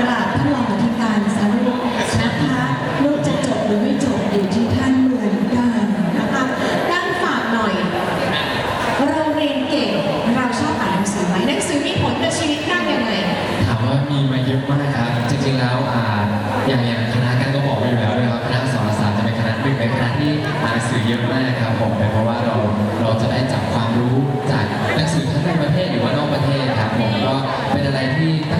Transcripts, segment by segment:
กราบท่านรองอธิการสรุปนะคะโลกจะจบหรือไม่จบอยู่ที่ท่านเหมืนกันนะคะด้านฝากหน่อย เราเรียนเก่งเราชอบอ่านหนังสือไหมหนังสือมีผลต่อชีวิตข้างยังไง ถามว่ามีมาเยอะมากครับ จริงๆแล้วอย่างอย่างคณะก็บอกไปแล้วนะครับคณะสอนศาสตร์จะเป็นคณะหนึ่งในคณะที่อ่านหนังสือเยอะมากครับผมเพราะว่าเราเราจะได้จับความรู้จากหนังสือทั้งในประเทศหรือว่านอกประเทศครัผมก็เป็นอะไรที่ตั้ง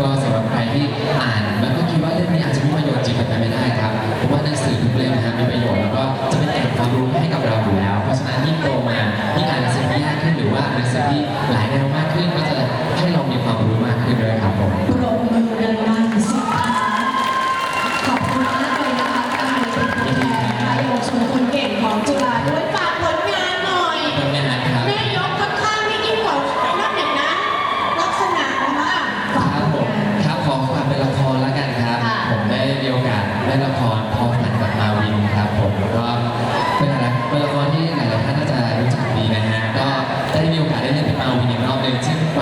ก็สำหรับใครที่อ่านแล้วก็คิดว่าเรื่องนี้อาจจะมีประโยชน์จริงแต่ไม่ได้ครับเพราะว่าหนังสือทุกเล่มนะฮะมีประโยชน์แล้วก็จะเป็นแหล่งความรู้ให้กับเราอยู่แล้ว เพราะฉะนั้นยิ่งโตมาที่งอ่านหนังสือยากขึ้นหรือว่าหนังสือที่หลายแนวมากขึ้นก็จะให้เรามีความรู้มากขึ้นด้วยครับ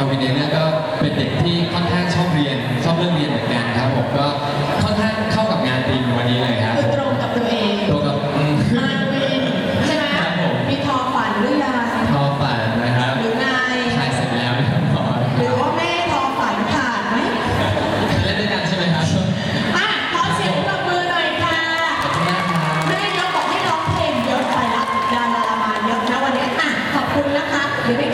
ตัวินเนเนี่ยก็เป็นเด็กที่ค่อนข้างชอบเรียนชอบเรื่องเรียนเหมือนกันครับผมก็ค่อนข้างเข้ากับงานทีมวันนี้เลยครับตรงกับตัวเองตรงกับอืม มาวินใช่ไหมครับผม มีทอฝันหรือยังชอฝันนะครับหรือไงใช่เสร็จแล้วไม่ทำอหรือว่าแม่ทอฝันผ่านไหมเล่นด้วยกันใช่ไหมครับอะขอเสียงปรบือหน่ยค่ะรับ แม่ยกบอกให้ร้องเพลงเยอะไปละดาราละมาเยอะนะวันนี้อะขอบคุณนะคะเดี๋ยวไป